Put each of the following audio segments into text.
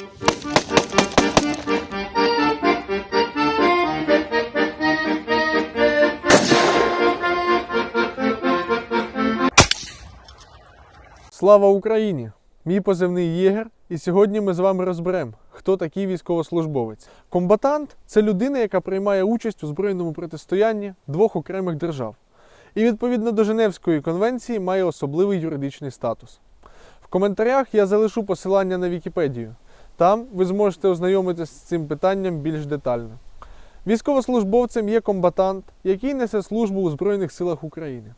Слава Україні! Мій позивний Єгер, і сьогодні ми з вами розберемо, хто такий військовослужбовець. Комбатант це людина, яка приймає участь у збройному протистоянні двох окремих держав. І відповідно до Женевської конвенції має особливий юридичний статус. В коментарях я залишу посилання на Вікіпедію. Там ви зможете ознайомитися з цим питанням більш детально. Військовослужбовцем є комбатант, який несе службу у Збройних силах України.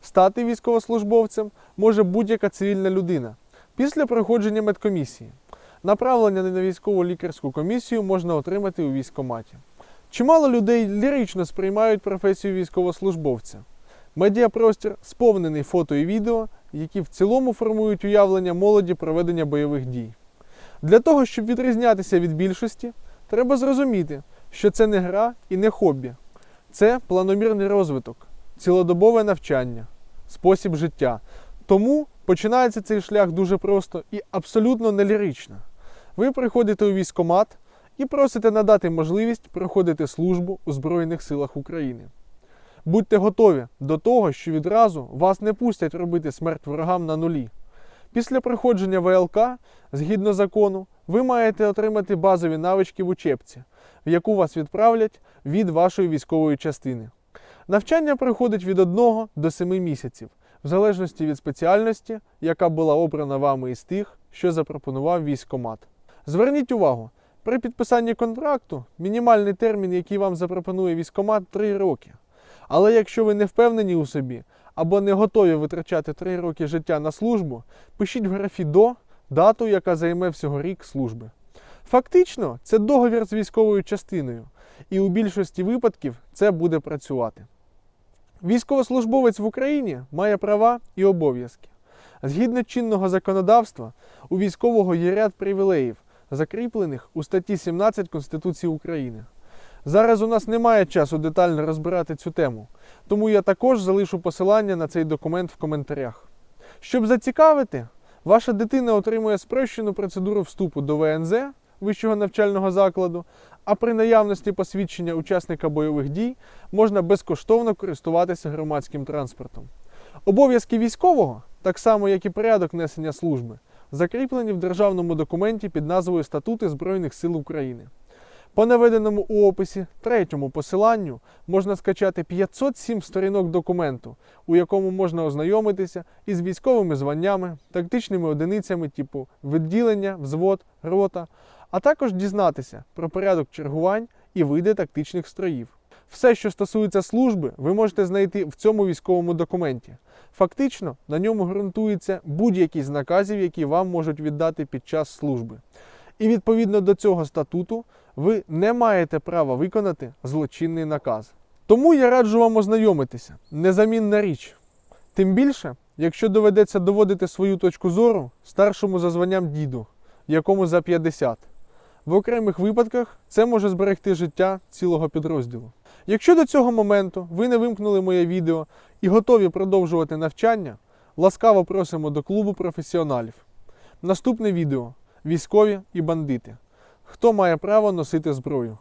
Стати військовослужбовцем може будь-яка цивільна людина після проходження медкомісії. Направлення на військову лікарську комісію можна отримати у військкоматі. Чимало людей лірично сприймають професію військовослужбовця. Медіапростір сповнений фото і відео, які в цілому формують уявлення молоді проведення бойових дій. Для того, щоб відрізнятися від більшості, треба зрозуміти, що це не гра і не хобі. Це планомірний розвиток, цілодобове навчання, спосіб життя. Тому починається цей шлях дуже просто і абсолютно не лірично. Ви приходите у військкомат і просите надати можливість проходити службу у Збройних силах України. Будьте готові до того, що відразу вас не пустять робити смерть ворогам на нулі. Після проходження ВЛК, згідно закону, ви маєте отримати базові навички в учебці, в яку вас відправлять від вашої військової частини. Навчання проходить від 1 до 7 місяців, в залежності від спеціальності, яка була обрана вами із тих, що запропонував військкомат. Зверніть увагу, при підписанні контракту мінімальний термін, який вам запропонує військкомат, 3 роки. Але якщо ви не впевнені у собі або не готові витрачати 3 роки життя на службу, пишіть в графі до дату, яка займе всього рік служби. Фактично, це договір з військовою частиною, і у більшості випадків це буде працювати. Військовослужбовець в Україні має права і обов'язки. Згідно чинного законодавства, у військового є ряд привілеїв, закріплених у статті 17 Конституції України. Зараз у нас немає часу детально розбирати цю тему, тому я також залишу посилання на цей документ в коментарях. Щоб зацікавити, ваша дитина отримує спрощену процедуру вступу до ВНЗ вищого навчального закладу, а при наявності посвідчення учасника бойових дій можна безкоштовно користуватися громадським транспортом. Обов'язки військового, так само як і порядок несення служби, закріплені в державному документі під назвою Статути Збройних сил України. По наведеному у описі третьому посиланню можна скачати 507 сторінок документу, у якому можна ознайомитися із військовими званнями, тактичними одиницями типу відділення, взвод, рота, а також дізнатися про порядок чергувань і види тактичних строїв. Все, що стосується служби, ви можете знайти в цьому військовому документі. Фактично, на ньому ґрунтується будь-які з наказів, які вам можуть віддати під час служби. І відповідно до цього статуту ви не маєте права виконати злочинний наказ. Тому я раджу вам ознайомитися. Незамінна річ. Тим більше, якщо доведеться доводити свою точку зору старшому за званням діду, якому за 50. В окремих випадках це може зберегти життя цілого підрозділу. Якщо до цього моменту ви не вимкнули моє відео і готові продовжувати навчання, ласкаво просимо до клубу професіоналів. Наступне відео військові і бандити. Хто має право носити зброю?